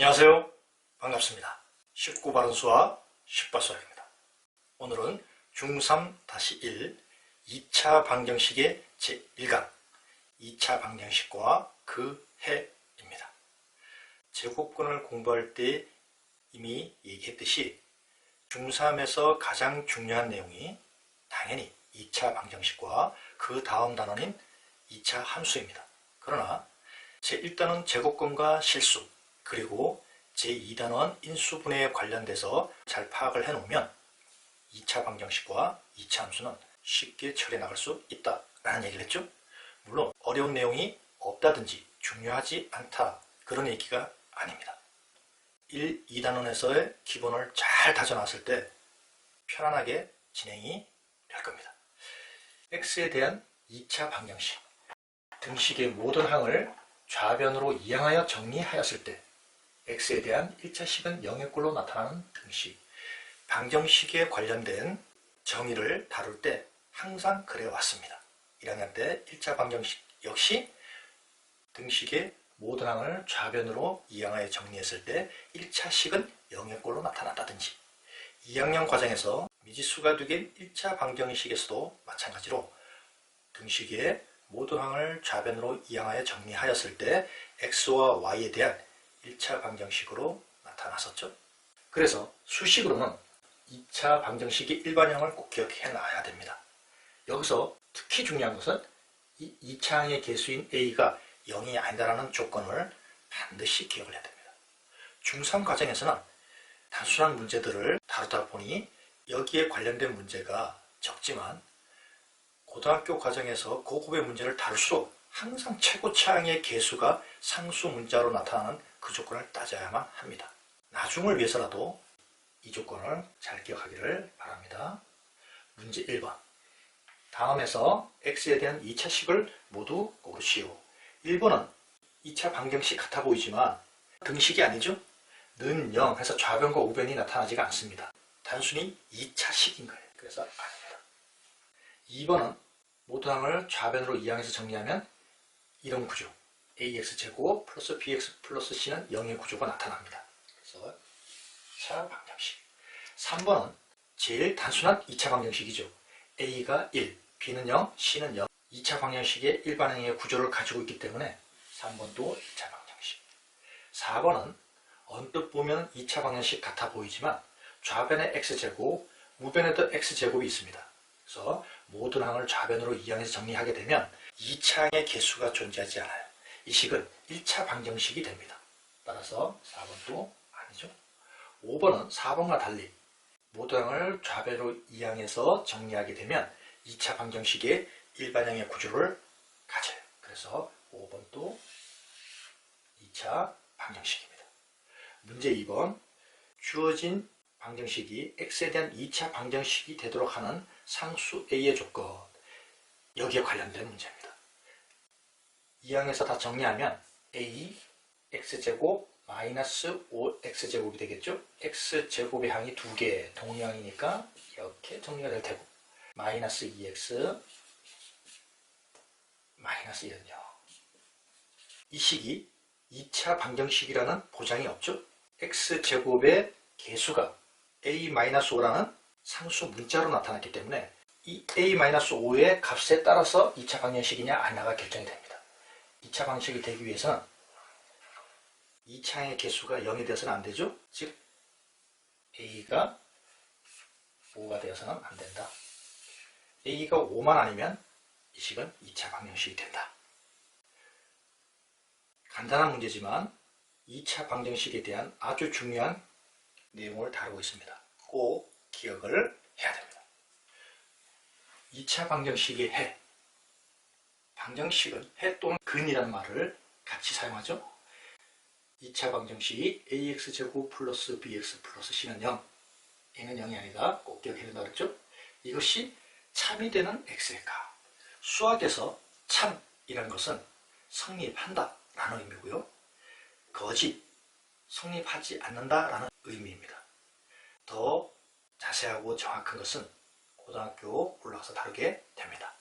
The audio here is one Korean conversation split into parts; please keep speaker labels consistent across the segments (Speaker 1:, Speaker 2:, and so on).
Speaker 1: 안녕하세요. 반갑습니다. 쉽고 바른 수학 쉽바 수학입니다. 오늘은 중3-1 2차 방정식의 제1강 2차 방정식과 그 해입니다. 제곱근을 공부할 때 이미 얘기했듯이 중3에서 가장 중요한 내용이 당연히 2차 방정식과 그 다음 단원인 2차 함수입니다. 그러나 제1단원 제곱근과 실수 그리고 제2단원 인수분해에 관련돼서 잘 파악을 해놓으면 2차 방정식과 2차 함수는 쉽게 처리해 나갈 수 있다라는 얘기를 했죠. 물론 어려운 내용이 없다든지 중요하지 않다 그런 얘기가 아닙니다. 1, 2단원에서의 기본을 잘 다져놨을 때 편안하게 진행이 될 겁니다. x에 대한 2차 방정식 등식의 모든 항을 좌변으로 이항하여 정리하였을 때 x에 대한 1차식은 0의 꼴로 나타나는 등식 방정식에 관련된 정의를 다룰 때 항상 그래왔습니다. 1학년 때 1차 방정식 역시 등식의 모든 항을 좌변으로 이항하여 정리했을 때 1차식은 0의 꼴로 나타났다든지 2학년 과정에서 미지수가 되긴 1차 방정식에서도 마찬가지로 등식의 모든 항을 좌변으로 이항하여 정리하였을 때 x와 y에 대한 1차 방정식으로 나타났었죠. 그래서 수식으로는 2차 방정식의 일반형을 꼭 기억해 놔야 됩니다. 여기서 특히 중요한 것은 이 2차항의 개수인 a가 0이 아니다라는 조건을 반드시 기억을 해야 됩니다. 중3 과정에서는 단순한 문제들을 다루다 보니 여기에 관련된 문제가 적지만 고등학교 과정에서 고급의 문제를 다룰수록 항상 최고차항의 개수가 상수 문자로 나타나는 그 조건을 따져야만 합니다. 나중을 위해서라도 이 조건을 잘 기억하기를 바랍니다. 문제 1번 다음에서 x에 대한 2차식을 모두 고르시오. 1번은 2차 방정식 같아 보이지만 등식이 아니죠? 는 0 해서 좌변과 우변이 나타나지가 않습니다. 단순히 2차식인 거예요. 그래서 아닙니다. 2번은 모든 항을 좌변으로 이항해서 정리하면 이런 구조 ax제곱 플러스 bx 플러스 c는 0의 구조가 나타납니다. 그래서 2차 방정식 3번은 제일 단순한 2차 방정식이죠. a가 1, b는 0, c는 0 2차 방정식의 일반행의 구조를 가지고 있기 때문에 3번도 2차 방정식 4번은 언뜻 보면 2차 방정식 같아 보이지만 좌변에 x제곱, 우변에도 x제곱이 있습니다. 그래서 모든 항을 좌변으로 이항해서 정리하게 되면 2차항의 개수가 존재하지 않아요. 이 식은 1차 방정식이 됩니다. 따라서 4번도 아니죠. 5번은 4번과 달리 모든 항을 좌변으로 이항해서 정리하게 되면 2차 방정식의 일반형의 구조를 가져요. 그래서 5번도 2차 방정식입니다. 문제 2번 주어진 방정식이 x에 대한 2차 방정식이 되도록 하는 상수 a의 조건 여기에 관련된 문제입니다. 이항에서 다 정리하면 a x제곱 마이너스 5x제곱이 되겠죠? x제곱의 항이 두 개, 동량이니까 이렇게 정리가 될 테고 마이너스 2x 마이너스 1은요. 이 식이 2차 방정식이라는 보장이 없죠? x제곱의 개수가 a-5라는 상수 문자로 나타났기 때문에 이 a-5의 값에 따라서 2차 방정식이냐 아니냐가 결정이 됩니다. 2차 방정식이 되기 위해서는 2차의 개수가 0이 되어서는 안 되죠? 즉 a가 5가 되어서는 안 된다. a가 5만 아니면 이 식은 2차 방정식이 된다. 간단한 문제지만 2차 방정식에 대한 아주 중요한 내용을 다루고 있습니다. 꼭 기억을 해야 됩니다. 2차 방정식의 해 방정식은 해 또는 근이라는 말을 같이 사용하죠. 2차 방정식이 ax제곱 플러스 bx 플러스 c는 0 얘는 0이 아니다. 꼭 기억해야 된다 그랬죠. 이것이 참이 되는 x의 값 수학에서 참이라는 것은 성립한다 라는 의미고요. 거짓, 성립하지 않는다 라는 의미입니다. 더 자세하고 정확한 것은 고등학교 올라가서 다루게 됩니다.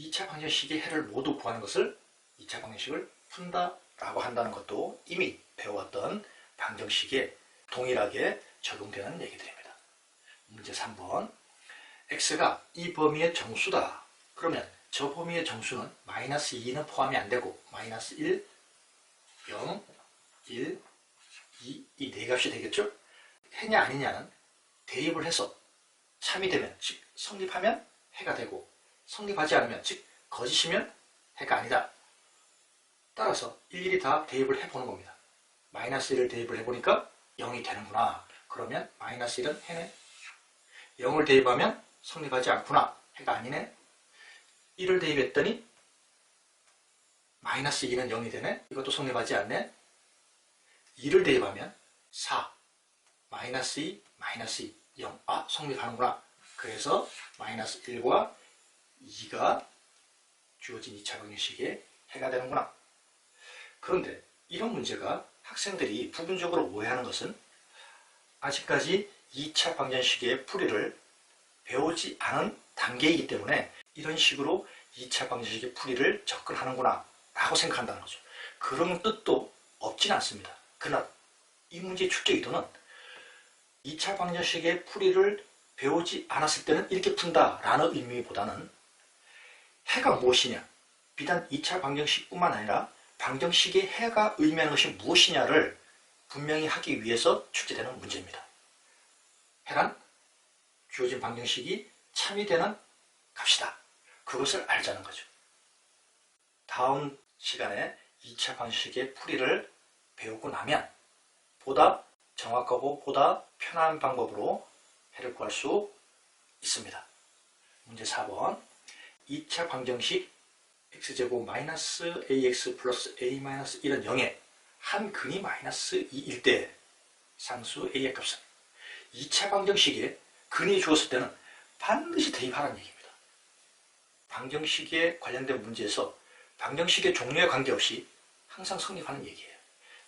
Speaker 1: 2차 방정식의 해를 모두 구하는 것을 2차 방정식을 푼다 라고 한다는 것도 이미 배워왔던 방정식에 동일하게 적용되는 얘기들입니다. 문제 3번 x가 이 범위의 정수다. 그러면 저 범위의 정수는 마이너스 2는 포함이 안 되고 마이너스 1, 0, 1, 2, 이 네 값이 되겠죠? 해냐 아니냐는 대입을 해서 참이 되면 즉 성립하면 해가 되고 성립하지 않으면 즉 거짓이면 해가 아니다. 따라서 일일이 다 대입을 해보는 겁니다. 마이너스 1을 대입을 해보니까 0이 되는구나. 그러면 마이너스 1은 해네. 0을 대입하면 성립하지 않구나. 해가 아니네. 1을 대입했더니 마이너스 2는 0이 되네. 이것도 성립하지 않네. 2를 대입하면 4. 마이너스 2, 마이너스 2, 0. 아, 성립하는구나. 그래서 마이너스 1과 2가 주어진 2차 방정식의 해가 되는구나. 그런데 이런 문제가 학생들이 부분적으로 오해하는 것은 아직까지 2차 방정식의 풀이를 배우지 않은 단계이기 때문에 이런 식으로 2차 방정식의 풀이를 접근하는구나 라고 생각한다는 거죠. 그런 뜻도 없진 않습니다. 그러나 이 문제의 출제 의도는 2차 방정식의 풀이를 배우지 않았을 때는 이렇게 푼다라는 의미보다는 해가 무엇이냐 비단 2차 방정식뿐만 아니라 방정식의 해가 의미하는 것이 무엇이냐를 분명히 하기 위해서 출제되는 문제입니다. 해란 주어진 방정식이 참이 되는 값이다. 그것을 알자는 거죠. 다음 시간에 2차 방정식의 풀이를 배우고 나면 보다 정확하고 보다 편한 방법으로 해를 구할 수 있습니다. 문제 4번 2차 방정식 x제곱 마이너스 ax 플러스 a 마이너스 1은 0에 한 근이 마이너스 2일 때 상수 a의 값은 2차 방정식에 근이 주었을 때는 반드시 대입하라는 얘기입니다. 방정식에 관련된 문제에서 방정식의 종류에 관계없이 항상 성립하는 얘기예요.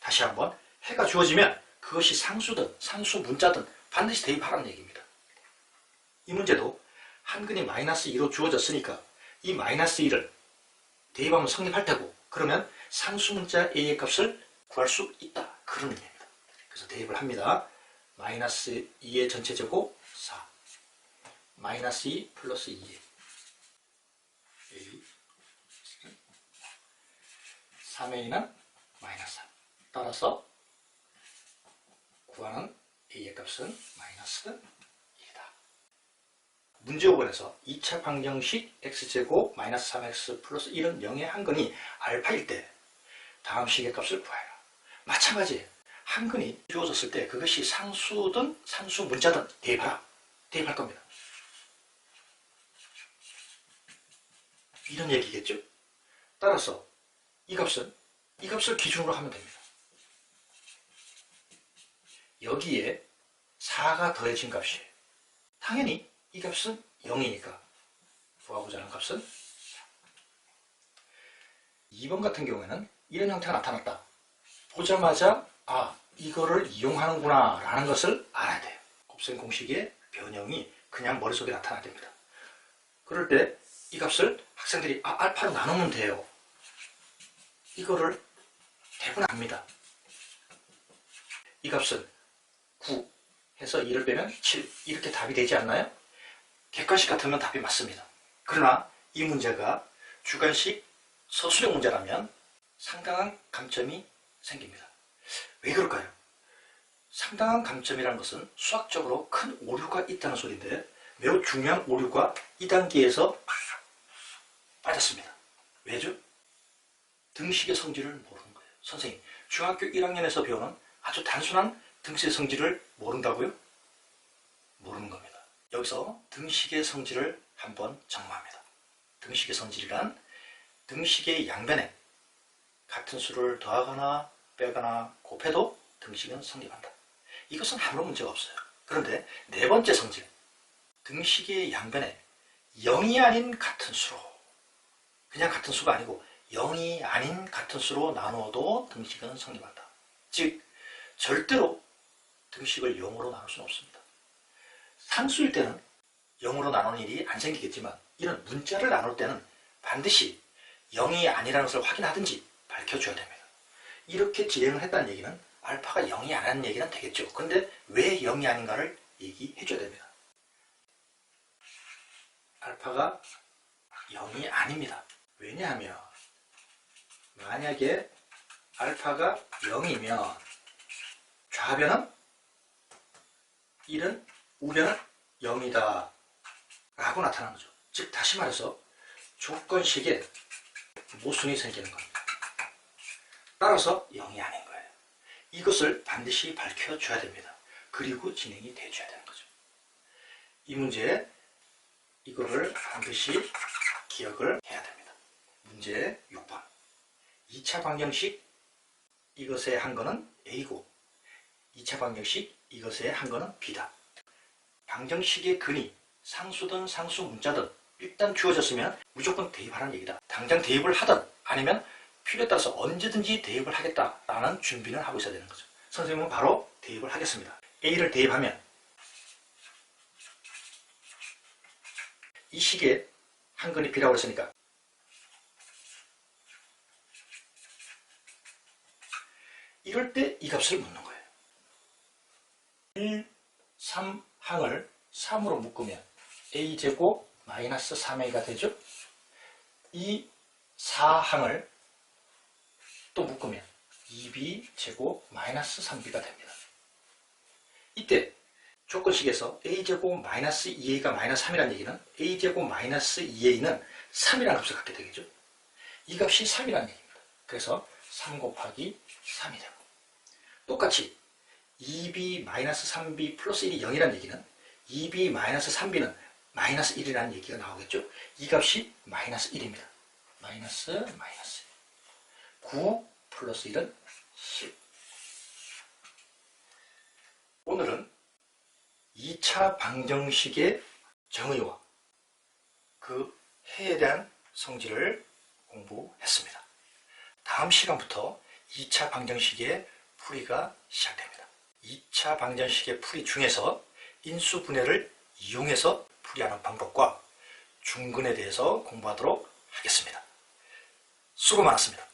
Speaker 1: 다시 한번 해가 주어지면 그것이 상수든 상수 문자든 반드시 대입하라는 얘기입니다. 이 문제도 한 근이 마이너스 2로 주어졌으니까 이 마이너스 2를 대입하면 성립할 테고 그러면 상수 문자 a의 값을 구할 수 있다. 그런 의미입니다. 그래서 대입을 합니다. 마이너스 2의 전체 제곱 4 마이너스 2 플러스 2 a 3a는 마이너스 3 따라서 구하는 a의 값은 마이너스 1이다. 문제 5번에서 2차 방정식 x제곱 마이너스 3x 플러스 1은 0의 한근이 알파일 때 다음 식의 값을 구하여라. 마찬가지예요. 한근이 주어졌을 때 그것이 상수든 상수 문자든 대입하라. 대입할 겁니다. 이런 얘기겠죠. 따라서 이 값은 이 값을 기준으로 하면 됩니다. 여기에 4가 더해진 값이에요. 당연히 이 값은 0이니까 구하고자 하는 값은 2번 같은 경우에는 이런 형태가 나타났다. 보자마자 아 이거를 이용하는구나 라는 것을 알아야 돼요. 곱셈 공식의 변형이 그냥 머릿속에 나타나야 됩니다. 그럴 때 이 값을 학생들이 아 알파로 나누면 돼요. 이거를 대부분 압니다. 이 값은 9 해서 2를 빼면 7 이렇게 답이 되지 않나요? 객관식 같으면 답이 맞습니다. 그러나 이 문제가 주관식 서술형 문제라면 상당한 감점이 생깁니다. 왜 그럴까요? 상당한 감점이라는 것은 수학적으로 큰 오류가 있다는 소리인데 매우 중요한 오류가 이 단계에서 빠졌습니다. 왜죠? 등식의 성질을 모르는 거예요. 선생님, 중학교 1학년에서 배우는 아주 단순한 등식의 성질을 모른다고요? 모르는 겁니다. 여기서 등식의 성질을 한번 정리합니다. 등식의 성질이란 등식의 양변에 같은 수를 더하거나 빼거나 곱해도 등식은 성립한다. 이것은 아무런 문제가 없어요. 그런데 네 번째 성질, 등식의 양변에 0이 아닌 같은 수로 그냥 같은 수가 아니고 0이 아닌 같은 수로 나누어도 등식은 성립한다. 즉 절대로 등식을 0으로 나눌 수는 없습니다. 상수일 때는 0으로 나누는 일이 안 생기겠지만 이런 문자를 나눌 때는 반드시 0이 아니라는 것을 확인하든지 밝혀줘야 됩니다. 이렇게 진행을 했다는 얘기는 알파가 0이 아니라는 얘기는 되겠죠. 근데 왜 0이 아닌가를 얘기해 줘야 됩니다. 알파가 0이 아닙니다. 왜냐하면 만약에 알파가 0이면 좌변은 1은 우변은 0이다 라고 나타나는 거죠. 즉 다시 말해서 조건식에 모순이 생기는 겁니다. 따라서 0이 아닌 거예요. 이것을 반드시 밝혀줘야 됩니다. 그리고 진행이 돼줘야 되는 거죠. 이 문제 이거를 반드시 기억을 해야 됩니다. 문제 6번 2차 방정식 이것의 한 거는 A고 2차 방정식 이것의 한 거는 B다. 방정식의 근이 상수든 상수 문자든 일단 주어졌으면 무조건 대입하라는 얘기다. 당장 대입을 하든 아니면 필요에 따라서 언제든지 대입을 하겠다라는 준비를 하고 있어야 되는 거죠. 선생님은 바로 대입을 하겠습니다. A를 대입하면 이 식에 한 근이 B라고 했으니까 이럴 때 이 값을 묻는 거예요. 1, 3 항을 3으로 묶으면 a제곱 마이너스 3a가 되죠. 이 4항을 또 묶으면 2b 제곱 마이너스 3b가 됩니다. 이때 조건식에서 a제곱 마이너스 2a가 마이너스 3이라는 얘기는 a제곱 마이너스 2a는 3이라는 값을 갖게 되겠죠. 이 값이 3이라는 얘기입니다. 그래서 3 곱하기 3이 되고 똑같이 2b 마이너스 3b 플러스 1이 0이라는 얘기는 2b 마이너스 3b는 마이너스 1이라는 얘기가 나오겠죠. 이 값이 마이너스 1입니다. 마이너스 마이너스 9 플러스 1은 10 오늘은 2차 방정식의 정의와 그 해에 대한 성질을 공부했습니다. 다음 시간부터 2차 방정식의 풀이가 시작됩니다. 2차 방정식의 풀이 중에서 인수분해를 이용해서 풀이하는 방법과 중근에 대해서 공부하도록 하겠습니다. 수고 많았습니다.